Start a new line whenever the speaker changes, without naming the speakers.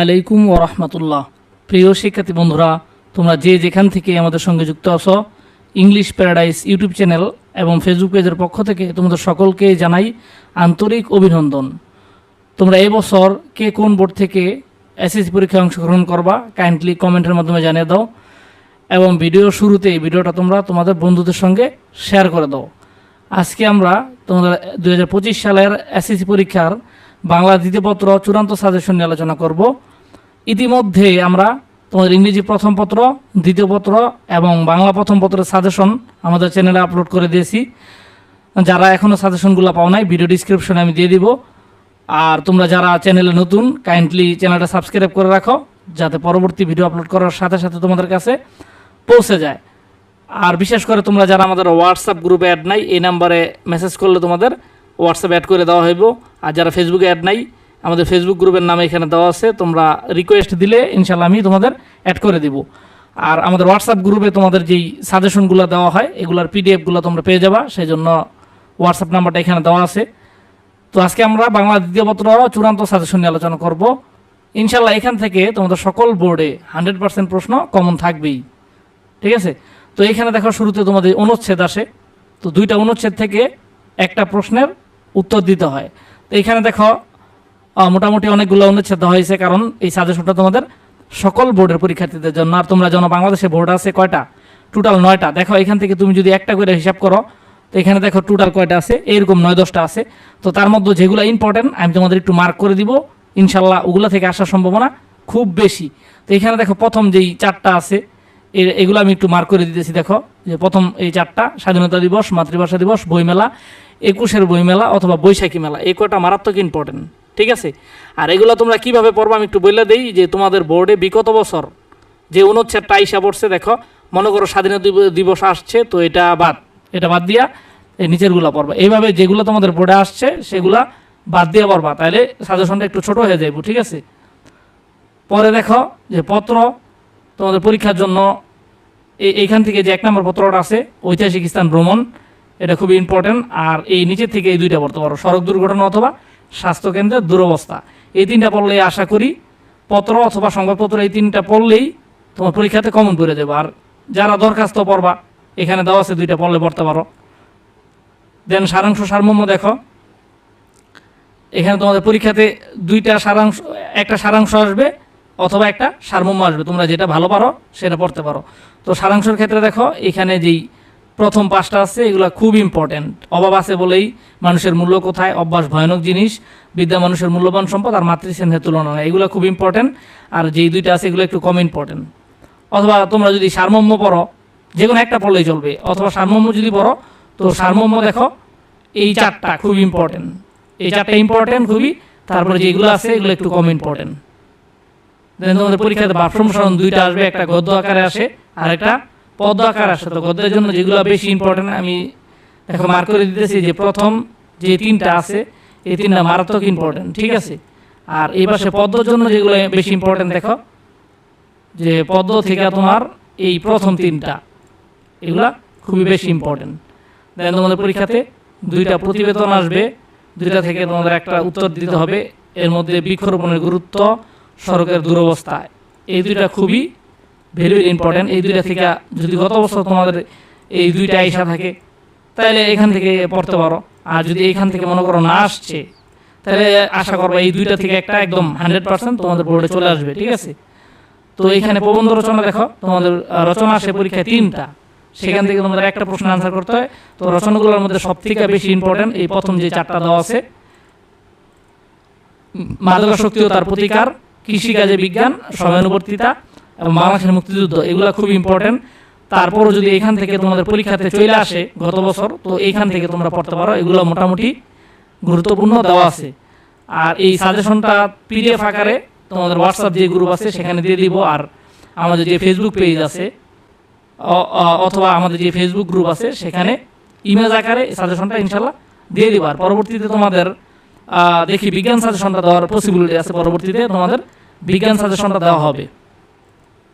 আলাইকুম ও রহমতুল্লাহ। প্রিয় শিক্ষার্থী বন্ধুরা, তোমরা যে যেখান থেকে আমাদের সঙ্গে যুক্ত আছো ইংলিশ প্যারাডাইস ইউটিউব চ্যানেল এবং ফেসবুক পেজের পক্ষ থেকে তোমাদের সকলকে জানাই আন্তরিক অভিনন্দন। তোমরা এবছর কে কোন বোর্ড থেকে এসএসসি পরীক্ষায় অংশগ্রহণ করবা কাইন্ডলি কমেন্টের মাধ্যমে জানিয়ে দাও এবং ভিডিও শুরুতে এই ভিডিওটা তোমরা তোমাদের বন্ধুদের সঙ্গে শেয়ার করে দাও। আজকে আমরা তোমাদের দু হাজার পঁচিশ সালের এসএসসি পরীক্ষার বাংলা দ্বিতীয়পত্র চূড়ান্ত সাজেশন নিয়ে আলোচনা করব। ইতিমধ্যে আমরা তোমাদের ইংরেজি প্রথম পত্র, দ্বিতীয় পত্র এবং বাংলা প্রথম পত্রের সাজেশন আমাদের চ্যানেলে আপলোড করে দিয়েছি। যারা এখনও সাজেশনগুলো পাও নাই ভিডিও ডিসক্রিপশনে আমি দিয়ে দিব। আর তোমরা যারা চ্যানেলে নতুন কাইন্ডলি চ্যানেলটা সাবস্ক্রাইব করে রাখো, যাতে পরবর্তী ভিডিও আপলোড করার সাথে সাথে তোমাদের কাছে পৌঁছে যায়। আর বিশেষ করে তোমরা যারা আমাদের হোয়াটসঅ্যাপ গ্রুপে অ্যাড নাই, এই নাম্বারে মেসেজ করলে তোমাদের হোয়াটসঅ্যাপ অ্যাড করে দেওয়া হইব। আর যারা ফেসবুকে অ্যাড নাই, আমাদের ফেসবুক গ্রুপের নামে এখানে দেওয়া আছে, তোমরা রিকোয়েস্ট দিলে ইনশাল্লাহ আমি তোমাদের অ্যাড করে দিব। আর আমাদের হোয়াটসঅ্যাপ গ্রুপে তোমাদের যেই সাজেশনগুলো দেওয়া হয়, এগুলোর পিডিএফগুলো তোমরা পেয়ে যাবা সেই জন্য হোয়াটসঅ্যাপ নাম্বারটা এখানে দেওয়া আছে। তো আজকে আমরা বাংলা দ্বিতীয় পত্র চূড়ান্ত সাজেশন নিয়ে আলোচনা করব। ইনশাল্লাহ এখান থেকে তোমাদের সকল বোর্ডে হান্ড্রেড পার্সেন্ট প্রশ্ন কমন থাকবেই। ঠিক আছে? তো এখানে দেখো শুরুতে তোমাদের অনুচ্ছেদ আসে। তো দুইটা অনুচ্ছেদ থেকে একটা প্রশ্নের উত্তর দিতে হয়। তো এখানে দেখো মোটামুটি অনেকগুলো অনুচ্ছেদ হয়েছে, কারণ এই সাজেশনটা তোমাদের সকল বোর্ডের পরীক্ষার্থীদের জন্য। আর তোমরা যেন বাংলাদেশে বোর্ড আছে কয়টা? টোটাল নয়টা। দেখো, এখান থেকে তুমি যদি একটা করে হিসাব করো, তো এখানে দেখো টোটাল কয়টা আছে? এরকম নয়, দশটা আছে। তো তার মধ্যে যেগুলো ইম্পর্টেন্ট আমি তোমাদের একটু মার্ক করে দিব। ইনশাল্লাহ ওগুলো থেকে আসার সম্ভাবনা খুব বেশি। তো এখানে দেখো, প্রথম যেই চারটা আছে এগুলো আমি একটু মার্ক করে দিতেছি, দেখো। যে প্রথম এই চারটা স্বাধীনতা দিবস, মাতৃভাষা দিবস, বইমেলা, একুশের বইমেলা অথবা বৈশাখী মেলা, এই কটা মারাত্মক ইম্পর্টেন্ট ঠিক আছে? আর এগুলো তোমরা কীভাবে পড়বা আমি একটু বলে দেই, যে তোমাদের বোর্ডে বিগত বছর যে অনুচ্ছেদটা আইসা পড়ছে, দেখো, মনে করো স্বাধীনতা দিবস আসছে, তো এটা বাদ এটা বাদ দিয়া এই নিচেরগুলো পড়বা। এইভাবে যেগুলো তোমাদের বোর্ডে আসছে, সেগুলা বাদ দিয়ে পড়বা তাহলে সাজেশনটা একটু ছোট হয়ে যাইব, ঠিক আছে? পরে দেখো যে পত্র তোমাদের পরীক্ষার জন্য এইখান থেকে যে এক নম্বর পত্রটা আছে, ঐতিহাসিক স্থান ভ্রমণ, এটা খুবই ইম্পর্টেন্ট আর এই নিচের থেকে এই দুইটা পড়তে পারো, সড়ক দুর্ঘটনা অথবা স্বাস্থ্যকেন্দ্রের দুরবস্থা। এই তিনটা পড়লে আশা করি পত্র অথবা সংবাদপত্র এই তিনটা পড়লেই তোমার পরীক্ষাতে কমন করে দেবো। আর যারা দরখাস্ত পড়বা, এখানে দেওয়া আছে দুইটা পড়লে পড়তে পারো। দেন সারাংশ সারমর্ম দেখো। এখানে তোমাদের পরীক্ষাতে দুইটা সারাংশ, একটা সারাংশ আসবে অথবা একটা সারমর্ম আসবে। তোমরা যেটা ভালো পারো, সেটা পড়তে পারো। তো সারাংশের ক্ষেত্রে দেখো, এখানে যেই প্রথম পাঁচটা আছে, এগুলো খুব ইম্পর্টেন্ট অভাব আছে বলেই মানুষের মূল্য কোথায়? অভ্যাস ভয়ানক জিনিস। বিদ্যা মানুষের মূল্যবান সম্পদ আর মাতৃস্নেহের তুলনা নয় এগুলো খুব ইম্পর্টেন্ট আর যেই দুইটা আছে, এগুলো একটু কম ইম্পর্টেন্ট অথবা তোমরা যদি সারমর্ম পড়ো যে কোনো একটা পড়লেই চলবে। অথবা সারমর্ম যদি পড়ো, তো সারমর্ম দেখো, এই চারটা খুব ইম্পর্টেন্ট এই চারটা ইম্পর্টেন্ট খুবই। তারপরে যেগুলো আছে, এগুলো একটু কম ইম্পর্টেন্ট দেন তোমাদের পরীক্ষাতে বাথরুম সম্প্রসারণ দুইটা আসবে, একটা গদ্য আকারে আসে, আর একটা পদ্ম আকারে আসে। তো গদ্যের জন্য যেগুলো বেশি ইম্পর্টেন্ট আমি দেখো মার্ক করে দিতেছি যে প্রথম যে তিনটা আছে, এই তিনটা মারাত্মক ইম্পর্টেন্ট ঠিক আছে? আর এই পাশে পদ্মর জন্য যেগুলো বেশি ইম্পর্টেন্ট দেখো, যে পদ্ম থেকে তোমার এই প্রথম তিনটা, এগুলা খুবই বেশি ইম্পর্টেন্ট দেন তোমাদের পরীক্ষাতে দুইটা প্রতিবেদন আসবে, দুইটা থেকে তোমাদের একটা উত্তর দিতে হবে। এর মধ্যে বৃক্ষরোপণের গুরুত্ব সড়কের দুরবস্থা এই দুইটা খুবই ভেরি ইম্পর্টেন্ট এই দুইটা থেকে যদি গত বছর তোমাদের এই দুইটা আইসা থাকে তাহলে এখান থেকে পড়তে পারো। আর যদি এখান থেকে মনে করো না আসছে তাহলে আশা করব এই দুইটা থেকে একটা একদম হান্ড্রেড পার্সেন্ট তোমাদের বোর্ডে চলে আসবে, ঠিক আছে? তো এখানে প্রবন্ধ রচনা দেখো, তোমাদের রচনা আসে পরীক্ষায় তিনটা। সেখান থেকে তোমাদের একটা প্রশ্ন আনসার করতে হয়। তো রচনাগুলোর মধ্যে সব থেকে বেশি ইম্পর্টেন্ট এই প্রথম যে চারটা দেওয়া আছে মাদকাসক্তি ও তার প্রতিকার। কৃষিকাজে বিজ্ঞান সময়ানুবর্তিতা এবং বাংলাদেশের মুক্তিযুদ্ধ, এগুলো খুব ইম্পর্টেন্ট তারপরও যদি এখান থেকে তোমাদের পরীক্ষাতে চলে আসে গত বছর, তো এইখান থেকে তোমরা পড়তে পারো, এগুলো মোটামুটি গুরুত্বপূর্ণ দেওয়া আছে। আর এই সাজেশনটা পিডিএফ আকারে তোমাদের হোয়াটসঅ্যাপ যে গ্রুপ আছে, সেখানে দিয়ে দিব। আর আমাদের যে ফেসবুক পেজ আছে অথবা আমাদের যে ফেসবুক গ্রুপ আছে, সেখানে ইমেজ আকারে সাজেশনটা ইনশাল্লাহ দিয়ে দিব। আর পরবর্তীতে তোমাদের দেখি বিজ্ঞান সাজেশনটা দেওয়ার পসিবিলিটি আছে পরবর্তীতে তোমাদের বিজ্ঞান সাজেশনটা দেওয়া হবে।